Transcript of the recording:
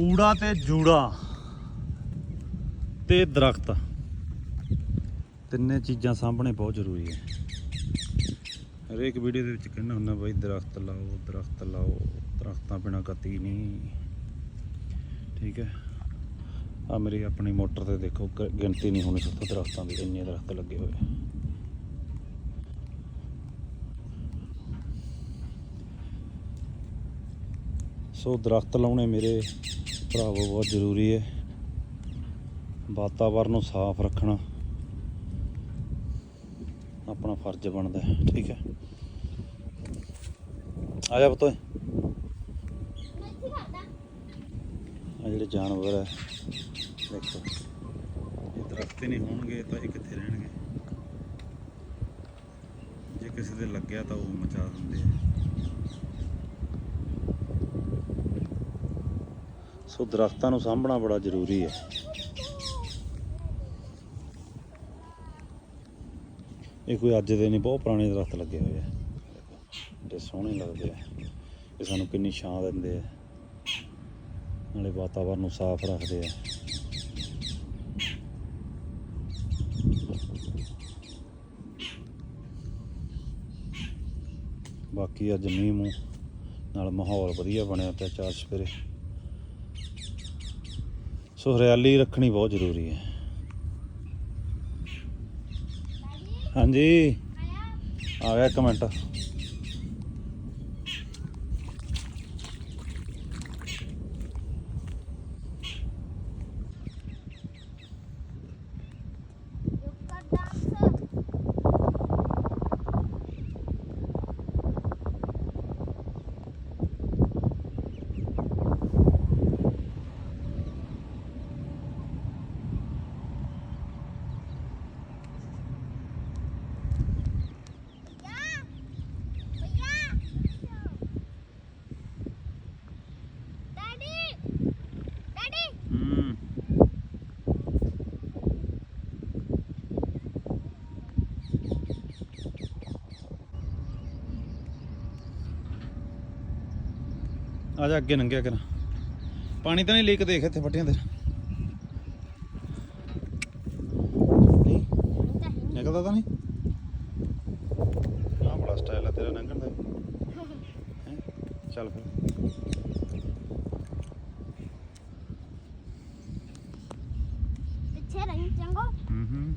ਊੜਾ ਤੇ ਜੂੜਾ ਤੇ ਦਰਖਤ। ਤਿੰਨੇ ਚੀਜ਼ਾਂ ਸਾਹਮਣੇ ਬਹੁਤ ਜ਼ਰੂਰੀ ਹੈ। ਹਰੇਕ ਵੀਡੀਓ ਦੇ ਵਿੱਚ ਕਹਿੰਦਾ ਹੁੰਦਾ ਬਾਈ ਦਰਖਤ ਲਾਓ ਦਰਖਤ ਲਾਓ, ਦਰਖਤਾਂ ਬਿਨਾ ਗਤੀ ਨਹੀਂ। ਠੀਕ ਹੈ। ਆ ਮੇਰੀ ਆਪਣੀ ਮੋਟਰ ਤੇ ਦੇਖੋ ਗ- ਗਿਣਤੀ ਨਹੀਂ ਹੋਣੀ ਸਿੱਧਾ ਦਰਖਤਾਂ ਦੀ, ਇੰਨੇ ਦਰਖਤ ਲੱਗੇ ਹੋਏ। ਸੋ ਦਰਖਤ ਲਾਉਣੇ ਮੇਰੇ ਭਰਾਵੋ, ਬਹੁਤ ਜ਼ਰੂਰੀ ਹੈ। ਵਾਤਾਵਰਨ ਨੂੰ ਸਾਫ਼ ਰੱਖਣਾ ਆਪਣਾ ਫਰਜ਼ ਬਣਦਾ ਹੈ, ਠੀਕ ਹੈ। ਆ ਜਾ ਬਤੋਏ ਆ ਜਿਹੜੇ ਜਾਨਵਰ ਹੈ, ਦੇਖੋ। ਇਹ ਦਰਖਤ ਨਹੀਂ ਹੋਣਗੇ ਤਾਂ ਇਹ ਕਿੱਥੇ ਰਹਿਣਗੇ? ਜੇ ਕਿਸੇ ਦੇ ਲੱਗਿਆ ਤਾਂ ਉਹ ਮਚਾ ਦਿੰਦੇ ਆ। ਸੋ ਦਰਖਤਾਂ ਨੂੰ ਸਾਂਭਣਾ ਬੜਾ ਜ਼ਰੂਰੀ ਹੈ। ਇਹ ਕੋਈ ਅੱਜ ਦੇ ਨਹੀਂ, ਬਹੁਤ ਪੁਰਾਣੇ ਦਰਖਤ ਲੱਗੇ ਹੋਏ ਆ। ਜਿਹੜੇ ਸੋਹਣੇ ਲੱਗਦੇ ਆ। ਇਹ ਸਾਨੂੰ ਕਿੰਨੀ ਛਾਂ ਦਿੰਦੇ ਆ। ਨਾਲੇ ਵਾਤਾਵਰਨ ਨੂੰ ਸਾਫ਼ ਰੱਖਦੇ ਆ। ਬਾਕੀ ਅੱਜ ਮੀਂਹ ਮੂੰਹ ਨਾਲ ਮਾਹੌਲ ਵਧੀਆ ਬਣਿਆ ਪਿਆ ਚਾਰ ਸਵੇਰੇ ਸੋ ਹਰਿਆਲੀ ਰੱਖਣੀ ਬਹੁਤ ਜ਼ਰੂਰੀ ਹੈ। ਹਾਂਜੀ। ਆ ਗਿਆ ਇੱਕ ਆ ਜਾ ਅੱਗੇ ਨੰਗਿਆ ਕਰ। ਪਾਣੀ ਤਾਂ ਨਹੀਂ ਲੀਕ ਦੇਖ ਇੱਥੇ ਫੱਟੀਆਂ ਦੇ ਨਹੀਂ ਨਿਕਲਦਾ ਤਾਂ ਨਹੀਂ। ਆ ਬੜਾ ਸਟਾਈਲ ਤੇਰਾ ਲੰਘਣ ਦਾ। ਚੱਲ ਫਿਰ। ਪਿੱਛੇ ਰਹੀ ਚੰਗੋ। ਹੂੰ ਹੂੰ।